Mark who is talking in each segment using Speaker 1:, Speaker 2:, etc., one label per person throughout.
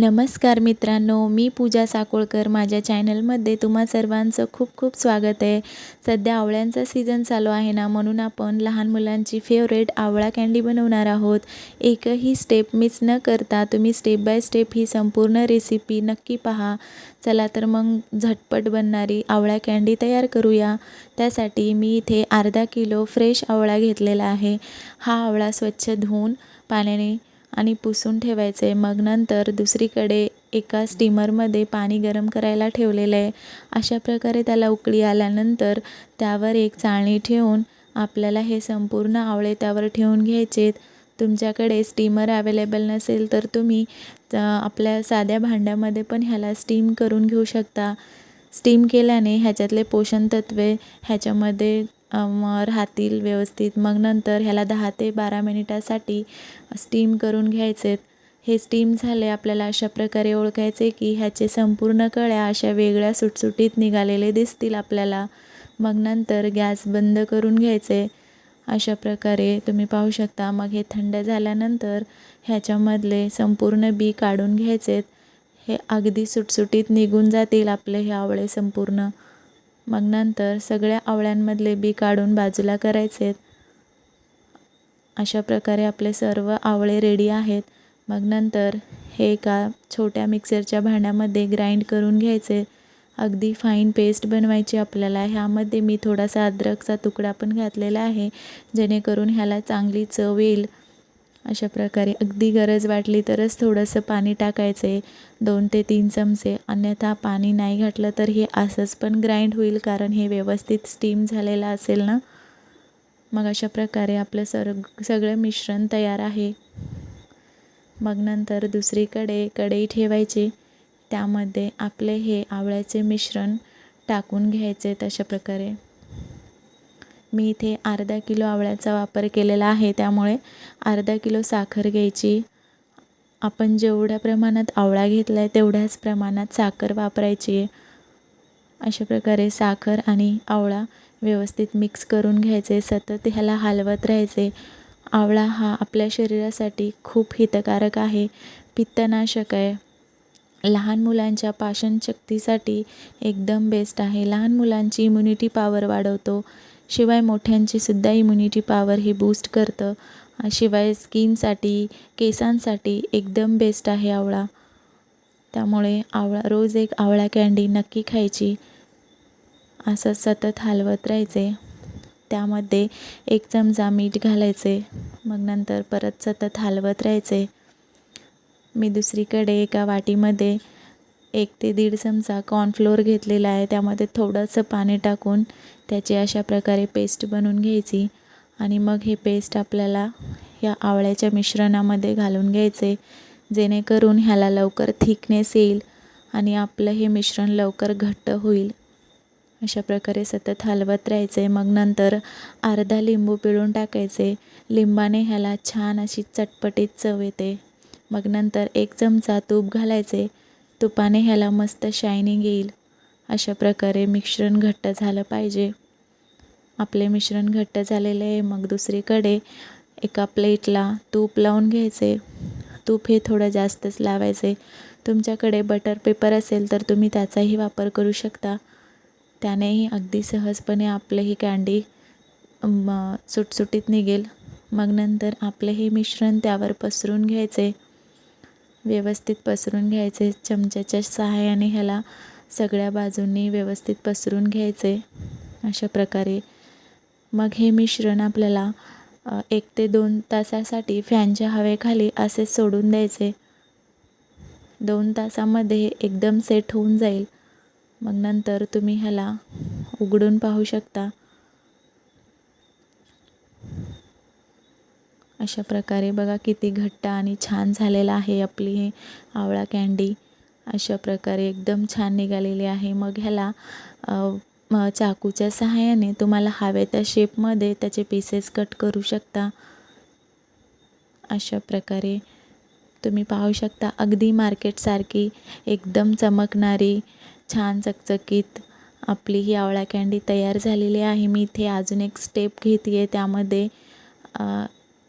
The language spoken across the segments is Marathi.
Speaker 1: नमस्कार मित्रांनो मी पूजा साकोळकर माझ्या चॅनलमध्ये तुम्हा सर्वांचं खूप खूप स्वागत आहे. सध्या आवळ्यांचा सीझन चालू आहे ना म्हणून आपण लहान मुलांची फेवरेट आवळा कँडी बनवणार आहोत. एकही स्टेप मिस न करता तुम्ही स्टेप बाय स्टेप ही संपूर्ण रेसिपी नक्की पहा. चला तर मग झटपट बनणारी आवळा कँडी तयार करूया. त्यासाठी मी इथे अर्धा किलो फ्रेश आवळा घेतलेला आहे. हा आवळा स्वच्छ धुवून पाण्याने आणि पुसून ठेवायचं. आहे मग नंतर दुसरीकडे एका स्टीमरमध्ये पाणी गरम करायला ठेवलेलं आहे. अशा प्रकारे त्याला उकळी आल्यानंतर त्यावर एक चाळणी ठेवून आपल्याला हे संपूर्ण आवळे त्यावर ठेवून घ्यायचेत. तुमच्याकडे स्टीमर अवेलेबल नसेल तर तुम्ही आपल्या साध्या भांड्यामध्ये पण ह्याला स्टीम करून घेऊ शकता. स्टीम केल्याने ह्याच्यातले पोषण तत्वे ह्याच्यामध्ये राहतील व्यवस्थित. मग नंतर ह्याला दहा ते बारा मिनिटासाठी स्टीम करून घ्यायचे. हे स्टीम झाले आपल्याला अशा प्रकारे ओळखायचे की ह्याचे संपूर्ण कळ्या अशा वेगळ्या सुटसुटीत निघालेले दिसतील आपल्याला. मग नंतर गॅस बंद करून घ्यायचे. अशा प्रकारे तुम्ही पाहू शकता. मग हे थंड झाल्यानंतर ह्याच्यामधले संपूर्ण बी काढून घ्यायचेत. हे अगदी सुटसुटीत निघून जातील आपले हे आवळे संपूर्ण. मग नंतर सगळ्या आवळ्यांमधले बी काढून बाजूला करायचे आहेत अशा प्रकारे आपले सर्व आवळे रेडी आहेत. मग नंतर हे एका छोट्या मिक्सरच्या भांड्यामध्ये ग्राइंड करून घ्यायचे. अगदी फाईन पेस्ट बनवायची आपल्याला. ह्यामध्ये मी थोडासा अद्रकचा तुकडा पण घातलेला आहे जेणेकरून ह्याला चांगली चव येईल. अशा प्रकारे अगदी गरज वाटली तरच थोडंसं पाणी टाकायचे दोन ते तीन चमचे. अन्यथा पाणी नाही घातलं तर हे असंच पण ग्राइंड होईल कारण हे व्यवस्थित स्टीम झालेलं असेल ना? मग अशा प्रकारे आपलं सर सगळं मिश्रण तयार आहे. मग नंतर दुसरीकडे कढई ठेवायची. त्यामध्ये आपले हे आवळ्याचे मिश्रण टाकून घ्यायचे तशा प्रकारे. मी इथे अर्धा किलो आवळ्याचा वापर केलेला आहे त्यामुळे अर्धा किलो साखर घ्यायची. आपण जेवढ्या प्रमाणात आवळा घेतला आहे तेवढ्याच प्रमाणात साखर वापरायची. आहे अशा प्रकारे साखर आणि आवळा व्यवस्थित मिक्स करून घ्यायचे सतत ह्याला हलवत राहायचे. आवळा हा आपल्या शरीरासाठी खूप हितकारक आहे पित्तनाशक आहे. लहान मुलांच्या पाचनशक्तीसाठी एकदम बेस्ट आहे. लहान मुलांची इम्युनिटी पॉवर वाढवतो. शिवाय मोठ्यांचीसुद्धा इम्युनिटी पॉवर ही बूस्ट करतं. शिवाय स्किनसाठी केसांसाठी एकदम बेस्ट आहे आवळा. त्यामुळे आवळा रोज एक आवळा कँडी नक्की खायची. असं सतत हलवत राहायचे. त्यामध्ये एक चमचा मीठ घालायचे. मग नंतर परत सतत हलवत राहायचे. मी दुसरीकडे एका वाटीमध्ये एक ते दीड चमचा कॉर्नफ्लोअर घेतलेला आहे. त्यामध्ये थोडंसं पाणी टाकून त्याची अशा प्रकारे पेस्ट बनवून घ्यायची आणि मग हे पेस्ट आपल्याला या आवळ्याच्या मिश्रणामध्ये घालून घ्यायचे. जेणेकरून ह्याला लवकर थिकनेस येईल आणि आपलं हे मिश्रण लवकर घट्ट होईल. अशा प्रकारे सतत हलवत राहायचे. मग नंतर अर्धा लिंबू पिळून टाकायचे. लिंबाने ह्याला छान अशी चटपटीत चव येते. मग नंतर एक चमचा तूप घालायचे. तुपाने ह्याला मस्त शायनिंग येईल. अशा प्रकारे मिश्रण घट्ट झालं पाहिजे. आपले मिश्रण घट्ट झालेले आहे. मग दुसरीकडे एका प्लेटला तूप लावून घ्यायचे. तूप हे थोडं जास्तच लावायचे. तुमच्याकडे बटर पेपर असेल तर तुम्ही त्याचाही वापर करू शकता. त्यानेही अगदी सहजपणे आपले ही कँडी सुटसुटीत निघेल. मग नंतर आपले हे मिश्रण त्यावर पसरून घ्यायचे. व्यवस्थित पसरून घ्यायचे चमच्याच्या सहाय्याने ह्याला सगळ्या बाजूंनी व्यवस्थित पसरून घ्यायचे अशा प्रकारे. मग हे मिश्रण आपल्याला एक ते दोन तासासाठी फॅनच्या हवेखाली असे सोडून द्यायचे. दोन तासामध्ये एकदम सेट होऊन जाईल. मग नंतर तुम्ही ह्याला उघडून पाहू शकता. अशा प्रकारे बघा किती घट्ट आणि छान झालेला आहे आपली हे आवळा कँडी अशा प्रकारे एकदम छान निघालेली आहे. मग ह्याला चाकूच्या सहाय्याने तुम्हाला हवे त्या शेपमध्ये त्याचे पीसेस कट करू शकता. अशा प्रकारे तुम्ही पाहू शकता. अगदी मार्केटसारखी एकदम चमकणारी छान चकचकीत आपली ही आवळा कँडी तयार झालेली आहे. मी इथे अजून एक स्टेप घेते आहे त्यामध्ये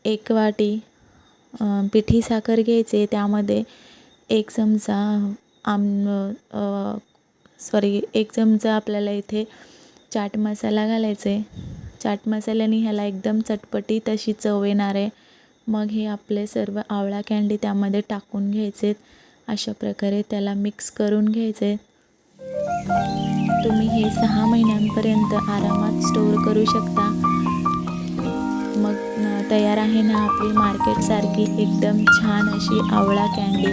Speaker 1: एक वाटी पिठी साखर घ्यायचे. त्यामध्ये एक चमचा आम सॉरी एक चमचा आपल्याला इथे चाट मसाला घालायचा. आहे चाट मसाल्याने ह्याला एकदम चटपटीत अशी चव येणार आहे. मग हे आपले सर्व आवळा कँडी त्यामध्ये टाकून घ्यायचे. अशा प्रकारे त्याला मिक्स करून घ्यायचे. तुम्ही हे सहा महिन्यांपर्यंत आरामात स्टोअर करू शकता. तयार आहे ना आपली मार्केटसारखी एकदम छान अशी आवळा कँडी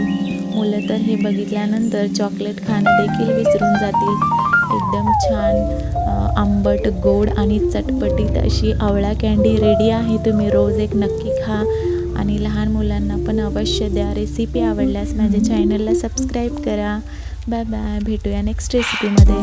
Speaker 1: मुलं तर हे बघितल्यानंतर चॉकलेट खाणं देखील विसरून जातील. एकदम छान आंबट गोड आणि चटपटीत अशी आवळा कँडी रेडी आहे. तुम्ही रोज एक नक्की खा आणि लहान मुलांना पण अवश्य द्या. रेसिपी आवडल्यास माझ्या चॅनलला सबस्क्राईब करा. बाय बाय भेटूया नेक्स्ट रेसिपीमध्ये